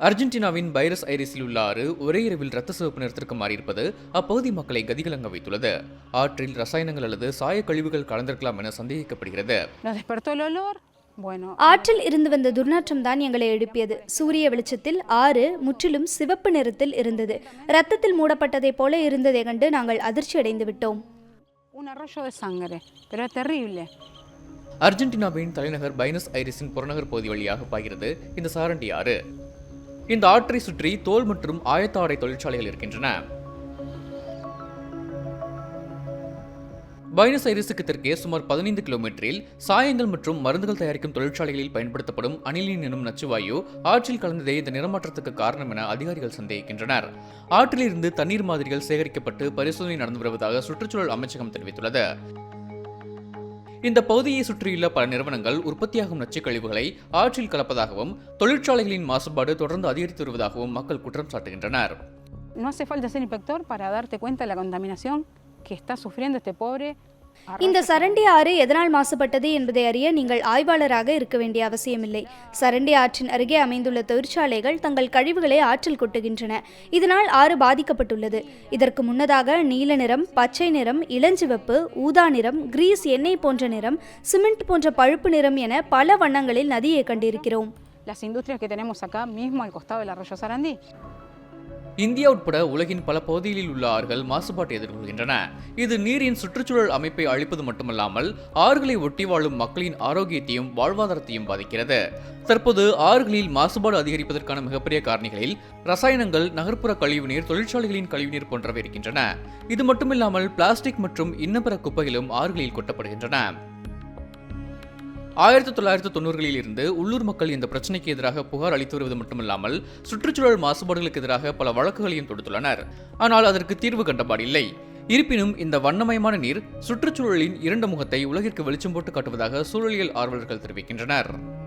அர்ஜென்டினாவின் Pyrus ஐரிஸில் உள்ள ஆறு ஒரே இரவில் இரத்த சிவப்பு நிறத்திற்கு மாறியிருப்பது அப்பகுதி மக்களை கதிகலங்க வைத்துள்ளது. ஆற்றில் ரசாயனங்கள் அல்லது சாய கழிவுகள் கலந்திருக்கலாம் என சந்தேகிக்கப்படுகிறது. ஆற்றில் இருந்து வந்த துர்நாற்றம் தான் எங்களை எழுப்பியது. சூரிய வெளிச்சத்தில் ஆறு முற்றிலும் சிவப்பு நிறத்தில் இருந்தது. ரத்தத்தில் மூடப்பட்டதைப் போல இருந்ததை கண்டு நாங்கள் அதிர்ச்சி அடைந்து விட்டோம். Un arroyo de sangre, pero es terrible. அர்ஜென்டினாவின் தலைநகர் பைனஸ் ஐரிஸின் புறநகர் பகுதி வழியாக பாய்கிறது இந்த சாரண்டி ஆறு. இந்த ஆற்றை சுற்றி தோல் மற்றும் ஆயத்தாடை தொழிற்சாலைகள் இருக்கின்றன. பைனஸ் ஐரிஸுக்கு தெற்கே சுமார் பதினைந்து கிலோமீட்டரில் சாயங்கள் மற்றும் மருந்துகள் தயாரிக்கும் தொழிற்சாலைகளில் பயன்படுத்தப்படும் அனிலின் எனும் நச்சுவாயு ஆற்றில் கலந்ததே இந்த நிறமாற்றத்துக்கு காரணம் என அதிகாரிகள் சந்தேகிக்கின்றனர். ஆற்றிலிருந்து தண்ணீர் மாதிரிகள் சேகரிக்கப்பட்டு பரிசோதனை நடந்து வருவதாக சுற்றுச்சூழல் அமைச்சகம் தெரிவித்துள்ளது. இந்த பகுதியை சுற்றியுள்ள பல நிறுவனங்கள் உற்பத்தியாகும் நச்சுக் கழிவுகளை ஆற்றில் கலப்பதாகவும் தொழிற்சாலைகளின் மாசுபாடு தொடர்ந்து அதிகரித்து வருவதாகவும் மக்கள் குற்றம் சாட்டுகின்றனர் No hace falta ser inspector para darte cuenta de la contaminación que está sufriendo este pobre. இந்த. சரண்டி ஆறு எதனால் மாசுபட்டது என்பதை அறிய நீங்கள் ஆய்வாளராக இருக்க வேண்டிய அவசியமில்லை சரண்டி ஆற்றின் அருகே அமைந்துள்ள தொழிற்சாலைகள் தங்கள் கழிவுகளை ஆற்றில் கொட்டுகின்றன இதனால் ஆறு பாதிக்கப்பட்டுள்ளது இதற்கு முன்னதாக நீல நிறம் பச்சை நிறம் இளஞ்சிவப்பு ஊதா நிறம் கிரீஸ் எண்ணெய் போன்ற நிறம் சிமெண்ட் போன்ற பழுப்பு நிறம் என பல வண்ணங்களில் நதியை கண்டிருக்கிறோம் Las industrias que tenemos acá mismo al costado del arroyo Sarandí. India உட்பட உலகின் பல பகுதிகளில் உள்ள ஆறுகள் மாசுபாட்டை எதிர்கொள்கின்றன. இது நீரின் சுற்றுச்சூழல் அமைப்பை அழிப்பது மட்டுமல்லாமல் ஆறுகளை ஒட்டி வாழும் மக்களின் ஆரோக்கியத்தையும் வாழ்வாதாரத்தையும் பாதிக்கிறது. தற்போது ஆறுகளில் மாசுபாடு அதிகரிப்பதற்கான மிகப்பெரிய காரணிகளில் ரசாயனங்கள் நகர்ப்புற கழிவுநீர் தொழிற்சாலைகளின் கழிவுநீர் போன்றவை இருக்கின்றன. இது மட்டுமில்லாமல் பிளாஸ்டிக் மற்றும் இன்னபிற குப்பைகளும் ஆறுகளில் கொட்டப்படுகின்றன. ஆயிரத்தி தொள்ளாயிரத்தி தொண்ணூறுகளில் இருந்து உள்ளூர் மக்கள் இந்த பிரச்சனைக்கு எதிராக புகார் அளித்து வருவது மட்டுமல்லாமல் சுற்றுச்சூழல் மாசுபாடுகளுக்கு எதிராக பல வழக்குகளையும் தொடுத்துள்ளனர். ஆனால் அதற்கு தீர்வு கண்டபாடில்லை இருப்பினும் இந்த வண்ணமயமான நீர் சுற்றுச்சூழலின் இரண்டு முகத்தை உலகிற்கு வெளிச்சம் போட்டு காட்டுவதாக சூழலியல் ஆர்வலர்கள் தெரிவிக்கின்றனர்.